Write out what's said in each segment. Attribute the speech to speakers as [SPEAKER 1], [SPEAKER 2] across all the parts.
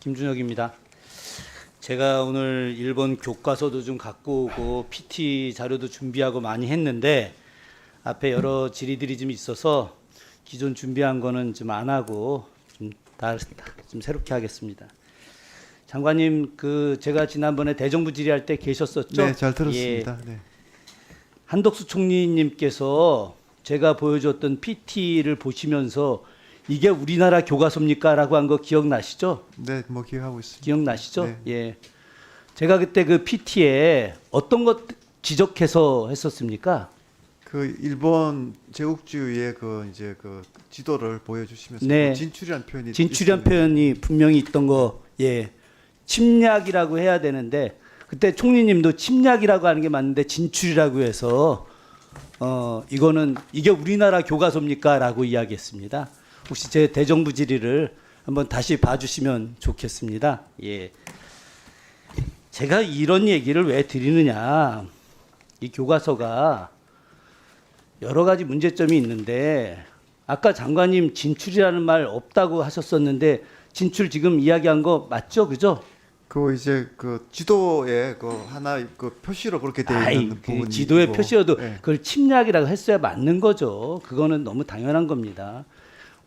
[SPEAKER 1] 김준혁입니다. 제가 오늘 일본 교과서도 좀 갖고 오고 PT 자료도 준비하고 많이 했는데 앞에 여러 질의들이 좀 있어서 기존 준비한 거는 좀 안 하고 좀 다 좀 새롭게 하겠습니다. 장관님 그 제가 지난번에 대정부 질의할 때 계셨었죠?
[SPEAKER 2] 네, 잘
[SPEAKER 1] 예,
[SPEAKER 2] 들었습니다. 네.
[SPEAKER 1] 한덕수 총리님께서 제가 보여줬던 PT를 보시면서 이게 우리나라 교과서입니까라고 한 거 기억나시죠?
[SPEAKER 2] 네, 뭐 기억하고 있습니다.
[SPEAKER 1] 기억나시죠?
[SPEAKER 2] 네.
[SPEAKER 1] 예. 제가 그때 그 PT에 어떤 것 지적해서 했었습니까?
[SPEAKER 2] 그 일본 제국주의의 그 이제 그 지도를 보여주시면서
[SPEAKER 1] 네.
[SPEAKER 2] 그 진출이라는 표현이 있습니다.
[SPEAKER 1] 표현이 분명히 있던 거, 예. 침략이라고 해야 되는데 그때 총리님도 침략이라고 하는 게 맞는데 진출이라고 해서 어 이거는 이게 우리나라 교과서입니까라고 이야기했습니다. 혹시 제 대정부 질의를 한번 다시 봐주시면 좋겠습니다. 예. 제가 이런 얘기를 왜 드리느냐? 이 교과서가 여러 가지 문제점이 있는데 아까 장관님 진출이라는 말 없다고 하셨었는데 진출 지금 이야기한 거 맞죠, 그죠?
[SPEAKER 2] 그 이제 그 지도에 그 하나 그 표시로 그렇게 되어
[SPEAKER 1] 아이,
[SPEAKER 2] 있는
[SPEAKER 1] 그
[SPEAKER 2] 부분이
[SPEAKER 1] 지도에
[SPEAKER 2] 있고.
[SPEAKER 1] 표시여도
[SPEAKER 2] 네.
[SPEAKER 1] 그걸 침략이라고 했어야 맞는 거죠. 그거는 너무 당연한 겁니다.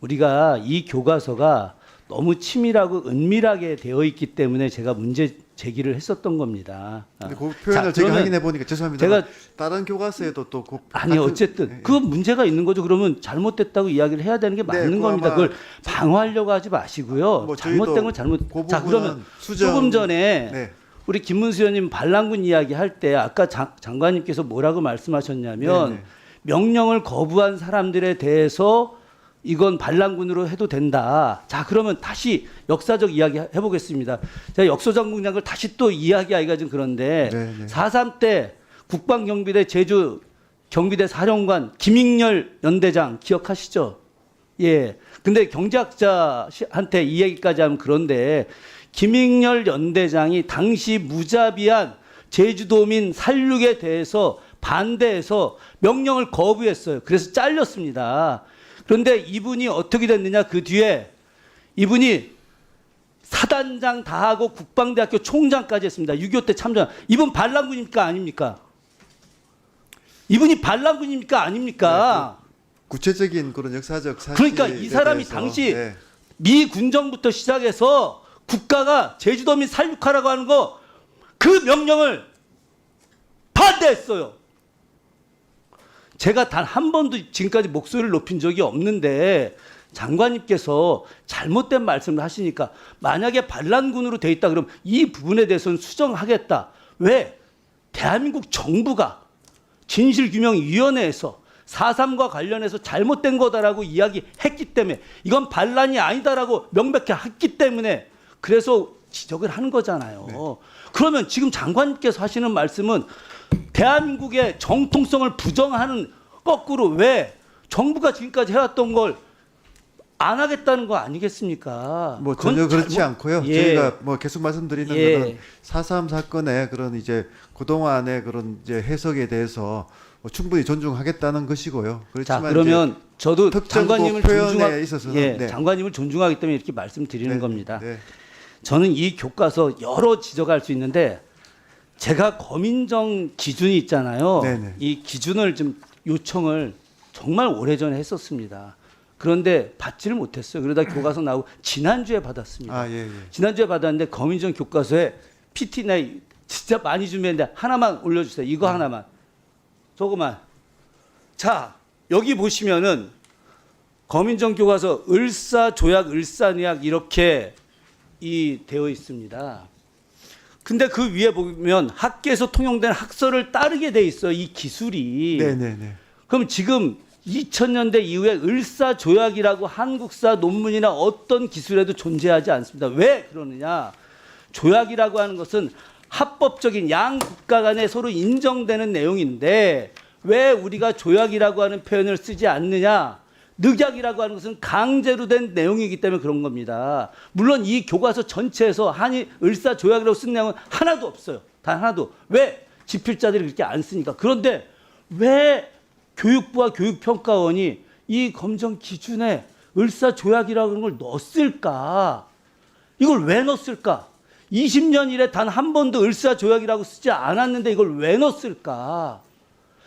[SPEAKER 1] 우리가 이 교과서가 너무 치밀하고 은밀하게 되어 있기 때문에 제가 문제 제기를 했었던 겁니다. 아.
[SPEAKER 2] 근데 그 표현을
[SPEAKER 1] 자,
[SPEAKER 2] 제가 확인해 보니까 죄송합니다.
[SPEAKER 1] 제가
[SPEAKER 2] 다른 교과서에도 또 그
[SPEAKER 1] 아니 어쨌든 그 문제가 있는 거죠. 그러면 잘못됐다고 이야기를 해야 되는 게
[SPEAKER 2] 네,
[SPEAKER 1] 맞는
[SPEAKER 2] 그거
[SPEAKER 1] 겁니다. 그걸 방어하려고 하지 마시고요.
[SPEAKER 2] 뭐 저희도
[SPEAKER 1] 잘못된 건 잘못.
[SPEAKER 2] 그
[SPEAKER 1] 자 그러면
[SPEAKER 2] 수정-
[SPEAKER 1] 조금 전에
[SPEAKER 2] 네.
[SPEAKER 1] 우리 김문수 의원님 반란군 이야기 할 때 아까 장, 장관님께서 뭐라고 말씀하셨냐면
[SPEAKER 2] 네 네.
[SPEAKER 1] 명령을 거부한 사람들에 대해서 이건 반란군으로 해도 된다. 자 그러면 다시 역사적 이야기 해- 해보겠습니다. 제가 역소장군장을 다시 또 이야기하기가 좀 그런데
[SPEAKER 2] 네네.
[SPEAKER 1] 4.3 때 국방경비대 제주 경비대 사령관 김익렬 연대장 기억하시죠? 예. 근데 경제학자한테 이 얘기까지 하면 그런데 김익렬 연대장이 당시 무자비한 제주도민 살육에 대해서 반대해서 명령을 거부했어요. 그래서 잘렸습니다. 그런데 이분이 어떻게 됐느냐 그 뒤에 이분이 사단장 다 하고 국방대학교 총장까지 했습니다. 6.25 때 참전. 이분 반란군입니까 아닙니까? 이분이 반란군입니까 아닙니까?
[SPEAKER 2] 구체적인 그런 역사적 사실
[SPEAKER 1] 그러니까 이 사람이 당시
[SPEAKER 2] 네.
[SPEAKER 1] 미 군정부터 시작해서 국가가 제주도민 살육하라고 하는 거 그 명령을 반대했어요. 제가 단 한 번도 지금까지 목소리를 높인 적이 없는데 장관님께서 잘못된 말씀을 하시니까 만약에 반란군으로 돼 있다 그러면 이 부분에 대해서는 수정하겠다. 왜? 대한민국 정부가 진실규명위원회에서 4.3과 관련해서 잘못된 거다라고 이야기했기 때문에 이건 반란이 아니다라고 명백히 했기 때문에 그래서 지적을 한 거잖아요. 그러면 지금 장관님께서 하시는 말씀은 대한민국의 정통성을 부정하는 거꾸로 왜 정부가 지금까지 해왔던 걸 안 하겠다는 거 아니겠습니까?
[SPEAKER 2] 뭐 전혀 그렇지
[SPEAKER 1] 잘못-
[SPEAKER 2] 않고요.
[SPEAKER 1] 예.
[SPEAKER 2] 저희가 뭐 계속 말씀드리는
[SPEAKER 1] 예.
[SPEAKER 2] 거는 4.3 사건의 그런 이제 그동안의 그런 이제 해석에 대해서 뭐 충분히 존중하겠다는 것이고요.
[SPEAKER 1] 자
[SPEAKER 2] 그렇지만
[SPEAKER 1] 그러면 저도 장관님을 존중하
[SPEAKER 2] 있어서는,
[SPEAKER 1] 예,
[SPEAKER 2] 네.
[SPEAKER 1] 장관님을 존중하기 때문에 이렇게 말씀드리는
[SPEAKER 2] 네,
[SPEAKER 1] 겁니다.
[SPEAKER 2] 네.
[SPEAKER 1] 저는 이 교과서 여러 지적할 수 있는데 제가 검인정 기준이 있잖아요.
[SPEAKER 2] 네네.
[SPEAKER 1] 이 기준을 좀 요청을 정말 오래전에 했었습니다. 그런데 받지를 못했어요. 그러다 교과서 나오고 지난주에 받았습니다.
[SPEAKER 2] 아, 예, 예.
[SPEAKER 1] 지난주에 받았는데 검인정 교과서에 PT나 진짜 많이 준비했는데 하나만 올려주세요. 이거 하나만. 저거만. 자, 여기 보시면은 검인정 교과서 을사 조약, 을사의학 이렇게 이 되어 있습니다. 근데 그 위에 보면 학계에서 통용된 학설을 따르게 돼 있어 이 기술이.
[SPEAKER 2] 네, 네, 네.
[SPEAKER 1] 그럼 지금 2000년대 이후에 을사조약이라고 한국사 논문이나 어떤 기술에도 존재하지 않습니다. 왜 그러느냐? 조약이라고 하는 것은 합법적인 양 국가 간에 서로 인정되는 내용인데 왜 우리가 조약이라고 하는 표현을 쓰지 않느냐? 늑약이라고 하는 것은 강제로 된 내용이기 때문에 그런 겁니다. 물론 이 교과서 전체에서 한이 을사 조약이라고 쓴 내용은 하나도 없어요. 단 하나도. 왜? 지필자들이 그렇게 안 쓰니까. 그런데 왜 교육부와 교육평가원이 이 검정 기준에 을사 조약이라는 걸 넣었을까? 이걸 왜 넣었을까? 20년 이래 단 한 번도 을사 조약이라고 쓰지 않았는데 이걸 왜 넣었을까?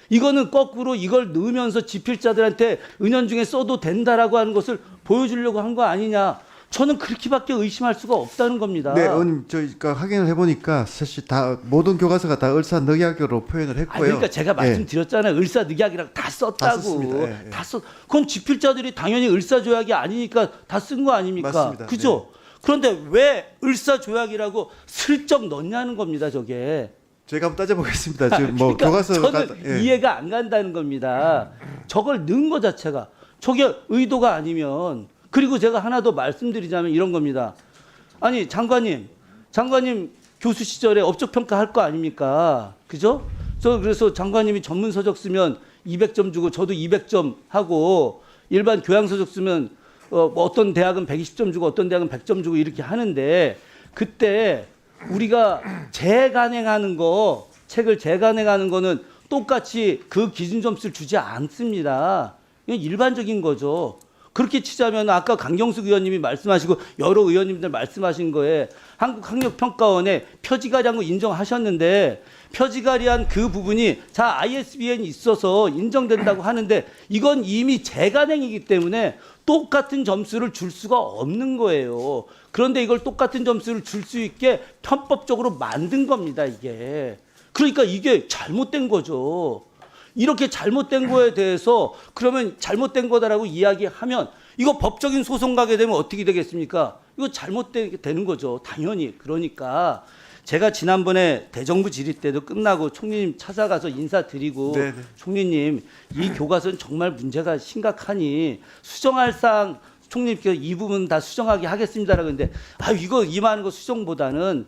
[SPEAKER 1] 이거는 거꾸로 이걸 넣으면서 지필자들한테 은연중에 써도 된다라고 하는 것을 보여주려고 한 거 아니냐? 저는 그렇게밖에 의심할 수가 없다는 겁니다.
[SPEAKER 2] 네, 의원님 저희가 확인을 해보니까 사실 다 모든 교과서가 다 을사늑약으로 표현을 했고요.
[SPEAKER 1] 아, 그러니까 제가
[SPEAKER 2] 예.
[SPEAKER 1] 말씀드렸잖아요. 을사늑약이라고 다 썼다고.
[SPEAKER 2] 다 썼습니다. 예, 예.
[SPEAKER 1] 다 썼. 그건 지필자들이 당연히 을사조약이 아니니까 다 쓴 거 아닙니까?
[SPEAKER 2] 맞습니다. 네.
[SPEAKER 1] 그죠? 그런데 왜 을사조약이라고 슬쩍 넣냐는 겁니다. 저게.
[SPEAKER 2] 제가 한번 따져보겠습니다. 지금 뭐
[SPEAKER 1] 그러니까
[SPEAKER 2] 교과서가
[SPEAKER 1] 저는
[SPEAKER 2] 예.
[SPEAKER 1] 이해가 안 간다는 겁니다. 저걸 넣은 것 자체가 저게 의도가 아니면 그리고 제가 하나 더 말씀드리자면 이런 겁니다. 아니 장관님, 장관님 교수 시절에 업적 평가 할 거 아닙니까? 그죠? 저 그래서 장관님이 전문 서적 쓰면 200점 주고 저도 200점 하고 일반 교양 서적 쓰면 어, 뭐 어떤 대학은 120점 주고 어떤 대학은 100점 주고 이렇게 하는데 그때 우리가 재간행하는 거 책을 재간행하는 거는 똑같이 그 기준 점수를 주지 않습니다. 이건 일반적인 거죠. 그렇게 치자면 아까 강경숙 의원님이 말씀하시고 여러 의원님들 말씀하신 거에 한국학력평가원에 표지가리한 거 인정하셨는데 표지가리한 그 부분이 자 ISBN이 있어서 인정된다고 하는데 이건 이미 재간행이기 때문에 똑같은 점수를 줄 수가 없는 거예요. 그런데 이걸 똑같은 점수를 줄 수 있게 편법적으로 만든 겁니다, 이게. 그러니까 이게 잘못된 거죠. 이렇게 잘못된 거에 대해서 그러면 잘못된 거다라고 이야기하면 이거 법적인 소송 가게 되면 어떻게 되겠습니까? 이거 잘못되는 거죠. 당연히. 그러니까 제가 지난번에 대정부 질의 때도 끝나고 총리님 찾아가서 인사드리고
[SPEAKER 2] 네네.
[SPEAKER 1] 총리님 이 교과서는 정말 문제가 심각하니 수정할 사항 총리님께서 이 부분 다 수정하게 하겠습니다라고 했는데 아 이거 이만한 거 수정보다는